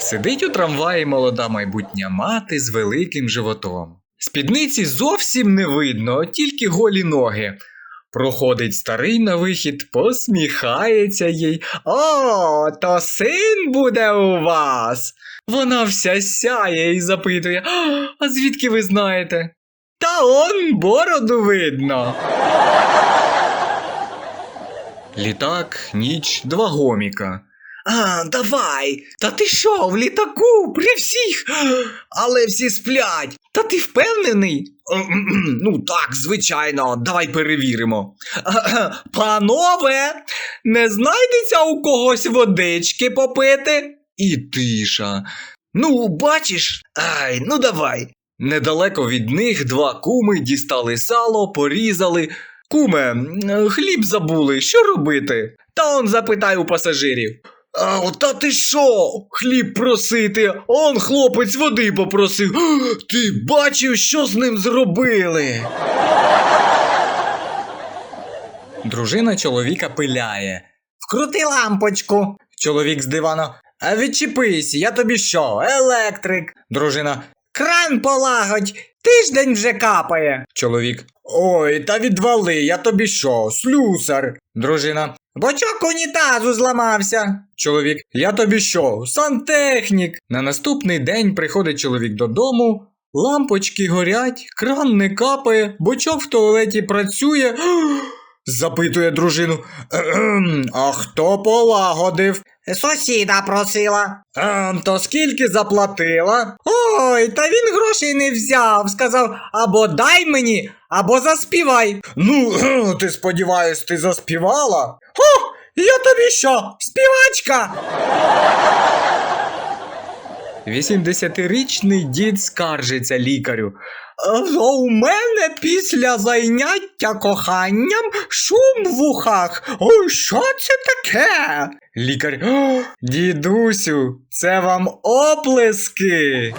Сидить у трамваї молода майбутня мати з великим животом. Спідниці зовсім не видно, тільки голі ноги. Проходить старий на вихід, посміхається їй. О, то син буде у вас. Вона вся сяє і запитує: «А, звідки ви знаєте? Та он бороду видно. Літак, ніч, два гоміка. А, давай. Та ти що, в літаку при всіх? Але всі сплять. Та ти впевнений? Ну так, звичайно, давай перевіримо. Панове, не знайдеться у когось водички попити? І тиша. Ну, бачиш? Ай, ну давай. Недалеко від них два куми дістали сало, порізали. Куме, хліб забули, що робити? Та он запитай у пасажирів. А, та ти що? Хліб просити, он хлопець води попросив. Ти бачив, що з ним зробили? Дружина чоловіка пиляє. Вкрути лампочку. Чоловік з дивана. А відчепись, я тобі що, електрик. Дружина. Кран полагодь, тиждень вже капає. Чоловік. Ой, та відвали, я тобі що, слюсар. Дружина. Бочок унітазу зламався. Чоловік. Я тобі що, сантехнік. На наступний день приходить чоловік додому. Лампочки горять, кран не капає, бочок в туалеті працює. Запитує дружину. А хто полагодив? Сусіда просила. «Ем, то скільки заплатила? Ой, та він грошей не взяв. Сказав, або дай мені, або заспівай. Ну, ти сподіваюсь, ти заспівала? Я тобі що, співачка? 80-річний дід скаржиться лікарю. «А У мене після зайняття коханням шум в ухах. О, що це таке? Лікар. «О, Дідусю, це вам оплески.